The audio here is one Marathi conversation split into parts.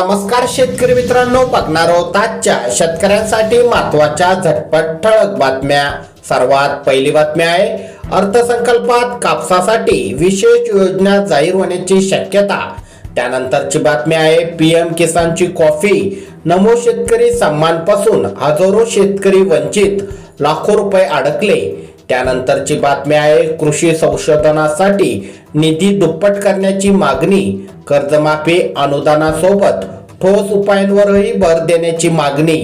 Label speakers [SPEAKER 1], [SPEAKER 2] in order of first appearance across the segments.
[SPEAKER 1] नमस्कार शेतकरी मित्रांनो बघणार आहोत आजच्या शेतकऱ्यांसाठी महत्त्वाच्या झटपट ठळक बातम्या. सर्वात पहिली बातमी आहे अर्थसंकल्पात कापसासाठी विशेष योजना जाहीर होण्याची शक्यता. त्यानंतरची बातमी आहे पीएम किसानची कॉफी. नमो शेतकरी सन्मानपासून हजारो शेतकरी वंचित. लाखो रुपये अडकले. त्यानंतरची बातमी आहे कृषी संशोधनासाठी निधी दुप्पट करण्याची मागणी कर्जमाफी अनुदानासोबत ठोस उपायांवरही भर देण्याची मागणी.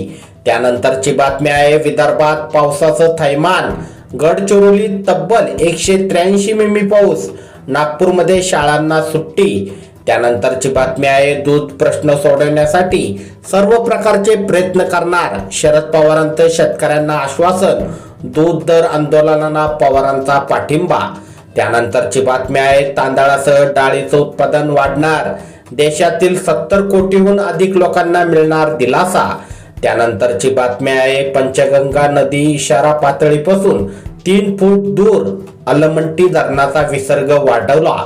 [SPEAKER 1] त्यानंतरची बातमी आहे विदर्भात पावसाचं थैमान गडचिरोलीत तब्बल एकशे त्र्याऐंशी मिमी पाऊस नागपूरमध्ये शाळांना सुट्टी. त्यानंतरची बातमी आहे दूध प्रश्न सोडवण्यासाठी सर्व प्रकारचे प्रयत्न करणार. शरद पवारांचं शेतकऱ्यांना आश्वासन दूध दर आंदोलनाला पवारांचा पाठिंबा. त्यानंतरची बातमी आहे तांदळासह डाळीचं उत्पादन वाढणार. देशातील सत्तर कोटीहून अधिक लोकांना मिळणार दिलासा. त्यानंतरची बातमी आहे पंचगंगा नदी इशारा पातळीपासून तीन फूट दूर अलमंटी धरणाचा विसर्ग वाढवला.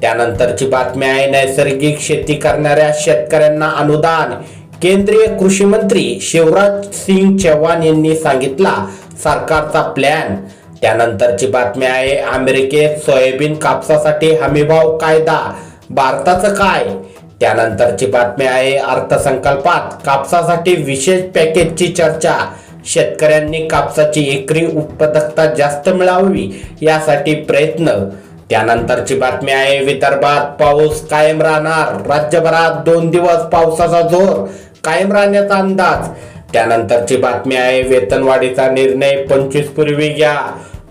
[SPEAKER 1] त्यानंतरची बातमी आहे नैसर्गिक शेती करणाऱ्या शेतकऱ्यांना अनुदान. केंद्रीय कृषी मंत्री शिवराज सिंग चौहान यांनी सांगितला सरकारचा प्लॅन त्यानंतरची बातमी आहे अमेरिकेत सोयाबीन कापसासाठी हमीभाव कायदा. भारताचं काय? त्यानंतरची बातमी आहे अर्थसंकल्पात कापसासाठी विशेष पॅकेजची चर्चा. शेतकऱ्यांनी कापसाची एकरी उत्पादकता जास्त मिळावी यासाठी प्रयत्न. त्यानंतरची बातमी आहे विदर्भात पाऊस कायम राहणार. राज्यभरात दोन दिवस पावसाचा जोर कायम राहण्याचा अंदाज. त्यानंतरची बातमी आहे वेतनवाढीचा निर्णय पंचवीस पूर्वी घ्या.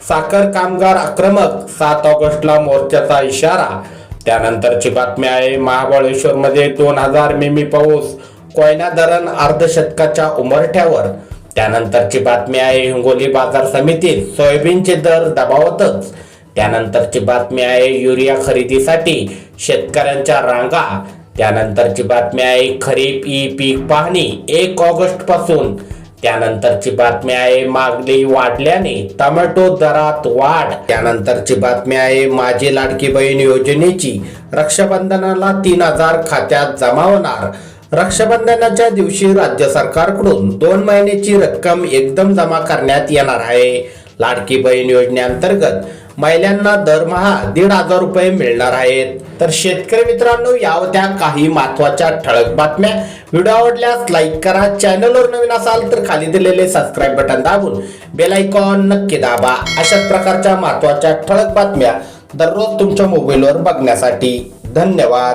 [SPEAKER 1] साखर कामगार आक्रमक सात ऑगस्टला मोर्चाचा इशारा. त्यानंतरची बातमी आहे महाबळेश्वर मध्ये दोन हजार मिमी पाऊस कोयना धरण अर्धशतकाच्या उमरठ्यावर. त्यानंतरची बातमी आहे हिंगोली बाजार समितीत सोयाबीनचे दर दबावतच. त्यानंतरची बातमी आहे युरिया खरेदीसाठी. शेतकऱ्यांच्या रांगा. त्यानंतरची बातमी आहे खरीप ई पीक पाहणी एक ऑगस्टपासून त्यानंतरची बातमी आहे मागणी वाढल्याने टमॅटो दरात वाढ. त्यानंतरची बातमी आहे माझी लाडकी बहीण योजनेची रक्षाबंधनाला तीन हजार खात्यात जमा होणार. रक्षाबंधनाच्या दिवशी राज्य सरकारकडून दोन महिन्याची रक्कम एकदम जमा करण्यात येणार आहे. लाडकी बहीण योजनेअंतर्गत महिलांना दरमहा दीड हजार रुपये मिळणार आहेत. तर शेतकरी मित्रांनो या होत्या काही महत्त्वाच्या ठळक बातम्या व्हिडिओ आवडल्यास लाईक करा. चॅनलवर नवीन असाल तर खाली दिलेले सबस्क्राईब बटन दाबून बेल आयकॉन नक्की दाबा. अशाच प्रकारच्या महत्त्वाच्या ठळक बातम्या दररोज तुमच्या मोबाईलवर बघण्यासाठी धन्यवाद.